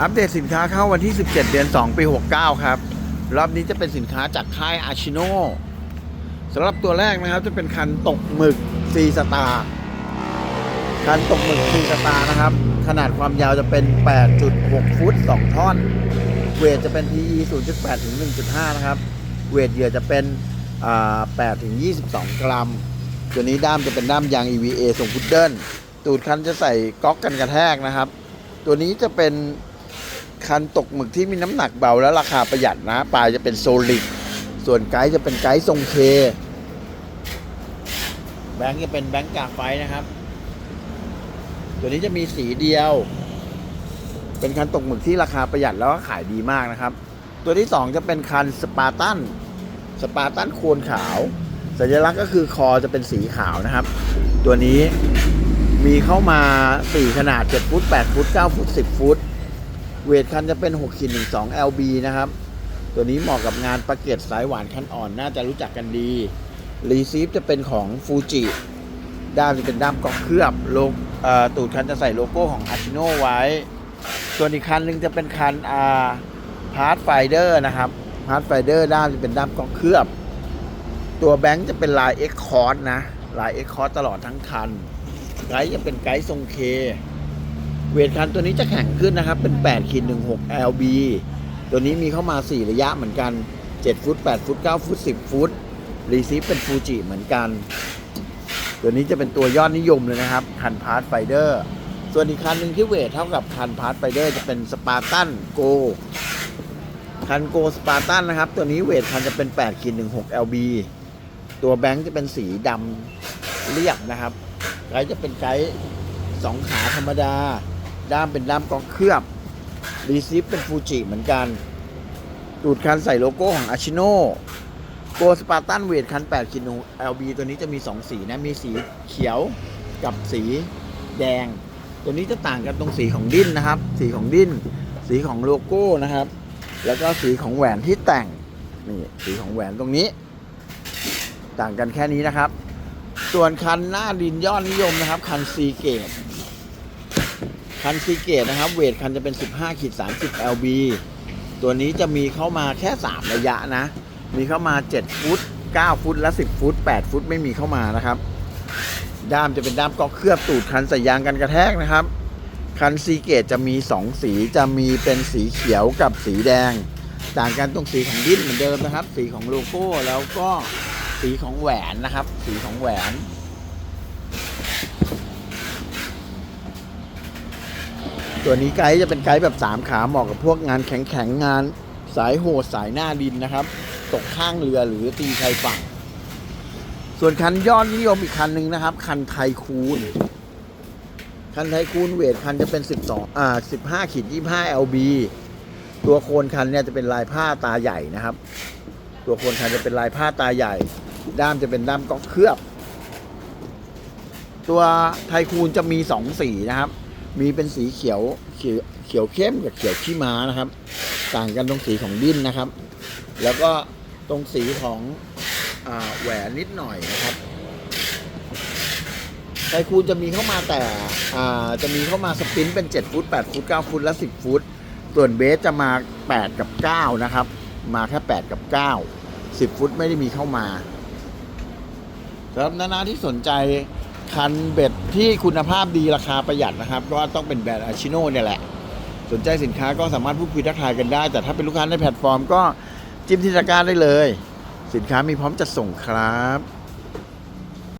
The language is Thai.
อัปเดตสินค้าเข้าวันที่ 17 เดือน 2 ปี 69 ครับ รอบนี้จะเป็นสินค้าจากค่ายอาชิโนสำหรับตัวแรกนะครับจะเป็นคันตกหมึกซีสตาร์คันตกหมึกซีสตาร์นะครับ ขนาดความยาวจะเป็น 8.6 ฟุต 2 ท่อน เวทจะเป็น PE 0.8 ถึง 1.5 นะครับ เวทเหยื่อจะเป็น8ถึง 22 กรัม ตัวนี้ด้ามจะเป็นด้ามยาง EVA ทรงพุดเดิ้ลตูดคันจะใส่ก๊อกกันกระแทกนะครับ ตัวนี้จะเป็น คันตกหมึกที่มีน้ำหนักเบาและราคาประหยัดนะปลายจะเป็นโซลิดส่วนไกด์จะเป็นไกด์ทรงเคแบงค์จะเป็นแบงค์กาไฟนะครับ ตัวนี้จะมีสีเดียว เป็นคันตกหมึกที่ราคาประหยัดแล้วก็ขายดีมากนะครับ ตัวที่สองจะเป็นคันสปาร์ตันสปาร์ตันโคนขาว สัญลักษณ์ก็คือคอจะเป็นสีขาวนะครับ ตัวนี้มีเข้ามา 4 ขนาด 7 ฟุต 8 ฟุต 9 ฟุต 10 ฟุต เวทคันจะเป็น6ขีด12 LB นะครับ ตัวนี้เหมาะกับงานประเกตสายหวานคันอ่อน น่าจะรู้จักกันดี รีซีฟจะเป็นของฟูจิด้ามจะเป็นด้ามกอกเคลือบโล่ตูดคันจะใส่โลโก้ของอาชิโนไว้ ส่วนอีกคันหนึงจะเป็นคันอาพาร์ทไฟเดอร์นะครับพาร์ทไฟเดอร์ด้ามจะเป็นด้ามกอกเคลือบ ตัวแบงค์จะเป็นลาย X c o r s นะ ลาย X c o r s ตลอดทั้งคันไกด์จะเป็นไกด์ทรงเค เวทคันตัวนี้จะแข็งขึ้นนะครับ เป็น8ขีด16 LB ตัวนี้มีเข้ามา 4 ระยะเหมือนกัน 7 ฟุต 8 ฟุต 9 ฟุต 10 ฟุต รีซีฟเป็นฟูจิเหมือนกัน ตัวนี้จะเป็นตัวยอดนิยมเลยนะครับ คันพาร์ทไฟเดอร์ ส่วนอีกคันหนึ่งที่เวทเท่ากับคันพาร์ทไฟเดอร์จะเป็นสปาร์ตันโก คันโกสปาร์ตันนะครับ ตัวนี้เวทคันจะเป็น8ขีด16 LB ตัวแบงค์จะเป็นสีดำเรียบนะครับไกด์จะเป็นไกด์สองขาธรรมดา ด้ามเป็นด้ามกองเคลือบรีซีฟเป็นฟูจิเหมือนกัน ตูดคันใส่โลโก้ของอาชิโนโกสปาร์ตันเวทคัน8คิโน LB ตัวนี้จะมี 2 สีนะ มีสีเขียวกับสีแดง ตัวนี้จะต่างกันตรงสีของดิ้นนะครับ สีของดิ้น สีของโลโก้นะครับ แล้วก็สีของแหวนที่แต่ง นี่สีของแหวนตรงนี้ ต่างกันแค่นี้นะครับ ส่วนคันหน้าดินยอดนิยมนะครับ คันซีเกต คันซีเกตนะครับ เวทคันจะเป็น 15ขีด30 LB ตัวนี้จะมีเข้ามาแค่ 3 ระยะนะ มีเข้ามา 7 ฟุต 9 ฟุต และ 10 ฟุต 8 ฟุตไม่มีเข้ามานะครับ ด้ามจะเป็นด้ามก๊อกเคลือบตูดคันใส่ยางกันกระแทกนะครับ คันซีเกตจะมี 2 สีจะมีเป็นสีเขียวกับสีแดง ต่างกันตรงสีของดิ้นเหมือนเดิมนะครับ สีของโลโก้แล้วก็สีของแหวนนะครับ สีของแหวน ตัวนี้ไกด์จะเป็นไกด์แบบ 3 ขาเหมาะกับพวกงานแข็งๆงานสายโหดสายหน้าดินนะครับ ตกข้างเรือหรือตีชายฝั่ง ส่วนคันยอดนิยมอีกคันหนึ่งนะครับ คันไทคูนคันไทคูนเวทคันจะเป็น 12อ่า15ขีด25 LB ตัวโคนคันเนี่ยจะเป็นลายผ้าตาใหญ่นะครับ ตัวโคนคันจะเป็นลายผ้าตาใหญ่ ด้ามจะเป็นด้ามก๊อกเคลือบ ตัวไทคูนจะมี 2 สีนะครับ มีเป็นสีเขียวเขียวเขียวเข้มกับเขียวขี้ม้านะครับ ต่างกันตรงสีของดิ้นนะครับ แล้วก็ตรงสีของอแหวนนิดหน่อยนะครับไทคูนจะมีเข้ามาแต่จะมีเข้ามาสปรินต์เป็น 7 ฟุต 8 ฟุต 9 ฟุต และ 10 ฟุต ส่วนเบสจะมา 8 กับ 9 นะครับ มาแค่ 8 กับ 9 10 ฟุตไม่ได้มีเข้ามาสำหรับนานาที่สนใจ คันเบ็ดที่คุณภาพดีราคาประหยัดนะครับก็ต้องเป็นแบรนด์อาชิโน่เนี่ยแหละ สนใจสินค้าก็สามารถพูดคุยทักทายกันได้ แต่ถ้าเป็นลูกค้าในแพลตฟอร์มก็จิ้มที่ตะกร้าได้เลย สินค้ามีพร้อมจัดส่งครับ